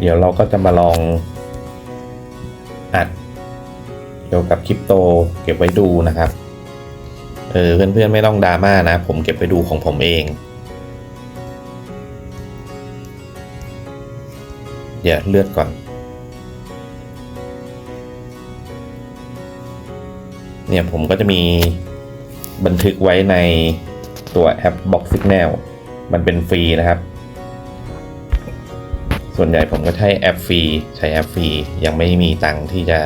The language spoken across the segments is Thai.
เดี๋ยวเราก็จะมาลองอัดเกี่ยวกับคริปโตเก็บไว้ดูนะครับเออเพื่อนๆไม่ต้องดราม่านะ ผมเก็บไปดูของผมเอง เดี๋ยวเลือดก่อน เนี่ยผมก็จะมีบันทึกไว้ในตัวแอป Box Signal มันเป็นฟรีนะครับ ส่วนใหญ่ผมก็ใช้แอปฟรีใช้แอปฟรียังไม่มีตังค์ที่จะ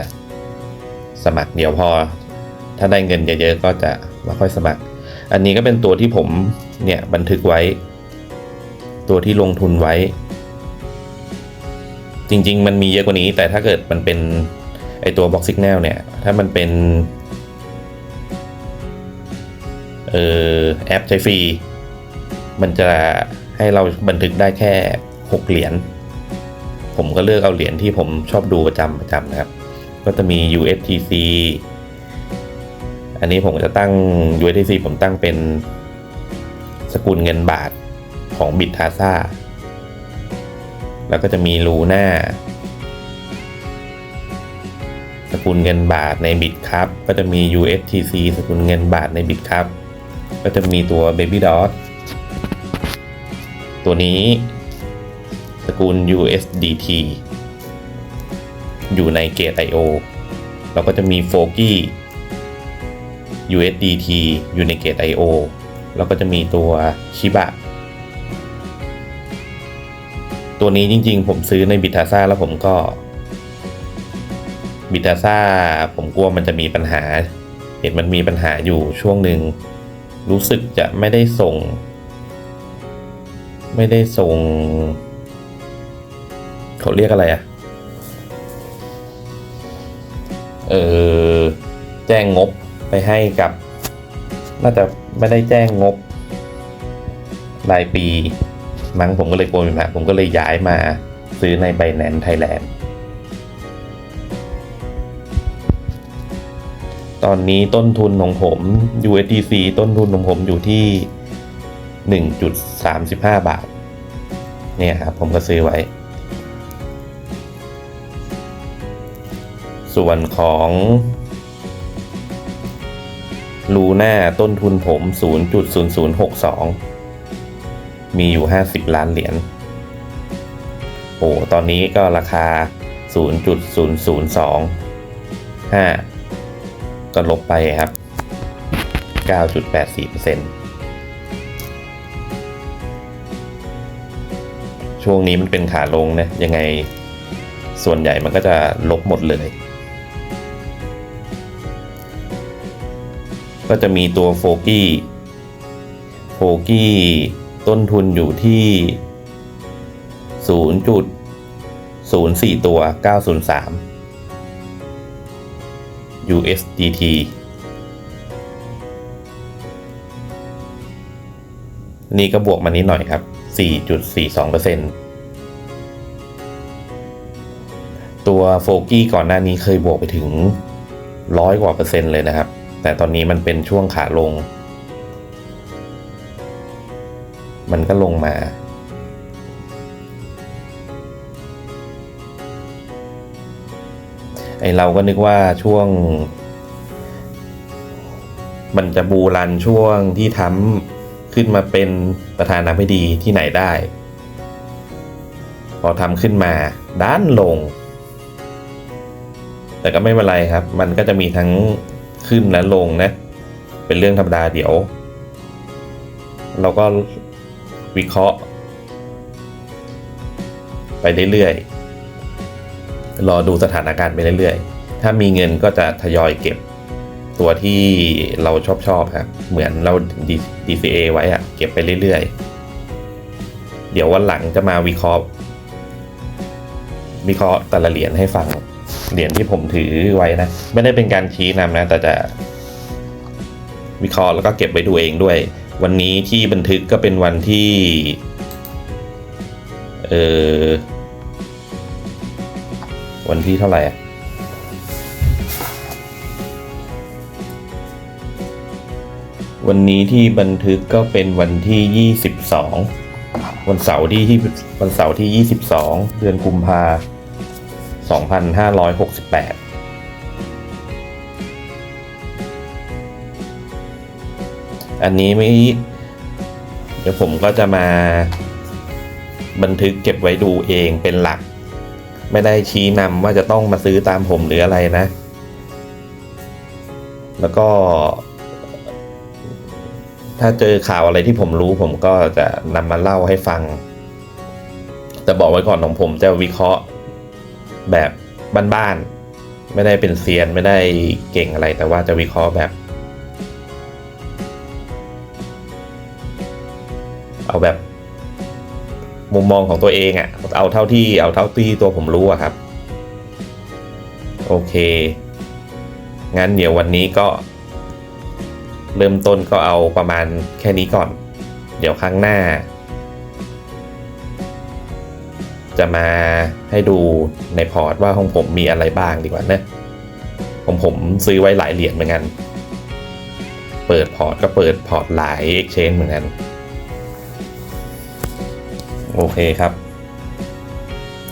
สมัครเดี๋ยวพอ ถ้าได้เงินเยอะๆก็จะมาค่อยสมัคร อันนี้ก็เป็นตัวที่ผมเนี่ยบันทึกไว้ ตัวที่ลงทุนไว้ จริงๆ มันมีเยอะกว่านี้ แต่ถ้าเกิดมันเป็นไอตัว Box Signal เนี่ย ถ้ามันเป็นเออแอปใช้ฟรี มันจะให้เราบันทึกได้แค่ 6 เหรียญ ผมก็เลือกเอาเหรียญที่ผมชอบดูประจำประจำนะครับ ก็จะมี USDC อันนี้ผมจะตั้ง USDC ผมตั้งเป็นสกุลเงินบาทของบิตทาซ่า แล้วก็จะมีลูน่าสกุลเงินบาทในบิตครับก็จะมี USTC สกุลเงินบาทในบิตครับก็จะมีตัว Baby Dot ตัวนี้ สกุล USDT อยู่ใน Gate IO แล้วก็จะมี f o g y USDT อยู่ใน Gate IO แล้วก็จะมีตัว Shiba ตัวนี้จริงๆ ผมซื้อในบิทาซ่าแล้วผมก็บิทาซ่าผมกลัวมันจะมีปัญหา เห็นมันมีปัญหาอยู่ช่วงหนึ่ง รู้สึกจะไม่ได้ส่ง ไม่ได้ส่ง เขาเรียกอะไรอะเออแจ้งงบไปให้กับ น่าจะไม่ได้แจ้งงบ รายปี มั้งผมก็เลยกลัวมีปัญหาผมก็เลยย้ายมาซื้อใน Binance Thailand ตอนนี้ต้นทุนของผม USDC ต้นทุนของผมอยู่ที่ 1.35 บาท เนี่ยครับผมก็ซื้อไว้ ส่วนของลูน่าต้นทุนผม 0.0062 มีอยู่ 50 ล้านเหรียญ โอ้ ตอนนี้ก็ราคา 0.0025 ก็ลบไปครับ 9.84%ช่วงนี้มันเป็นขาลงนะ ยังไงส่วนใหญ่มันก็จะลบหมดเลย ก็จะมีตัวโฟกี้โฟกี้ต้นทุนอยู่ที่ 0.04 ตัว 903 USDT นี่ก็บวกมานิดหน่อยครับ 4.42%ตัวโฟกี้ก่อนหน้านี้เคยบวกไปถึงร้อยกว่าเปอร์เซ็นต์เลยนะครับ แต่ตอนนี้มันเป็นช่วงขาลง มันก็ลงมา ไอเราก็นึกว่าช่วง มันจะบูรันช่วงที่ทำขึ้นมาเป็นประธานาธิบดีที่ไหนได้ พอทำขึ้นมาด้านลง แต่ก็ไม่เป็นไรครับ มันก็จะมีทั้ง ขึ้นและลงนะ เป็นเรื่องธรรมดาเดี๋ยว เราก็วิเคราะห์ ไปเรื่อยๆ รอดูสถานการณ์ไปเรื่อยๆ ถ้ามีเงินก็จะทยอยเก็บ ตัวที่เราชอบชอบครับ เหมือนเรา DCA ไว้อะเก็บไปเรื่อยๆ เดี๋ยววันหลังจะมาวิเคราะห์วิเคราะห์แต่ละเหรียญให้ฟัง เหรียญที่ผมถือไว้นะ ไม่ได้เป็นการชี้นำนะ แต่จะวิเคราะห์แล้วก็เก็บไว้ดูเองด้วย วันนี้ที่บันทึกก็เป็นวันที่ เออวันที่เท่าไหร่วันนี้ที่บันทึกก็เป็นวันที่ 22 วันเสาร์ที่ที่วันเสาร์ที่ 22 เดือนกุมภาพันธ์ 2568อันนี้ไม่ เดี๋ยวผมก็จะมาบันทึกเก็บไว้ดูเองเป็นหลัก ไม่ได้ชี้นำว่าจะต้องมาซื้อตามผมหรืออะไรนะ แล้วก็ ถ้าเจอข่าวอะไรที่ผมรู้ผมก็จะนำมาเล่าให้ฟัง แต่บอกไว้ก่อนของผมจะวิเคราะห์ แบบบ้านๆไม่ได้เป็นเซียนไม่ได้เก่งอะไรแต่ว่าจะวิเคราะห์แบบ เอาแบบ มุมมองของตัวเองอะ่ะเอาเท่าที่เอาเท่าที่ตัวผมรู้อะครับ โอเค งั้นเดี๋ยววันนี้ก็ เริ่มต้นก็เอาประมาณแค่นี้ก่อน เดี๋ยวครั้งหน้า จะมาให้ดูในพอร์ตว่าของผมมีอะไรบ้างดีกว่านะของผมซื้อไว้หลายเหรียญเหมือนกัน เปิดพอร์ตก็เปิดพอร์ตหลาย Exchange เหมือนกัน โอเคครับ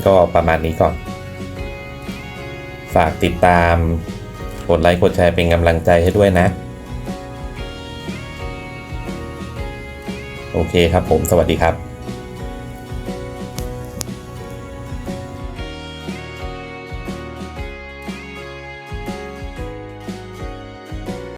ก็ประมาณนี้ก่อน ฝากติดตาม กดไลค์กดแชร์เป็นกำลังใจให้ด้วยนะ โอเคครับผมสวัสดีครับ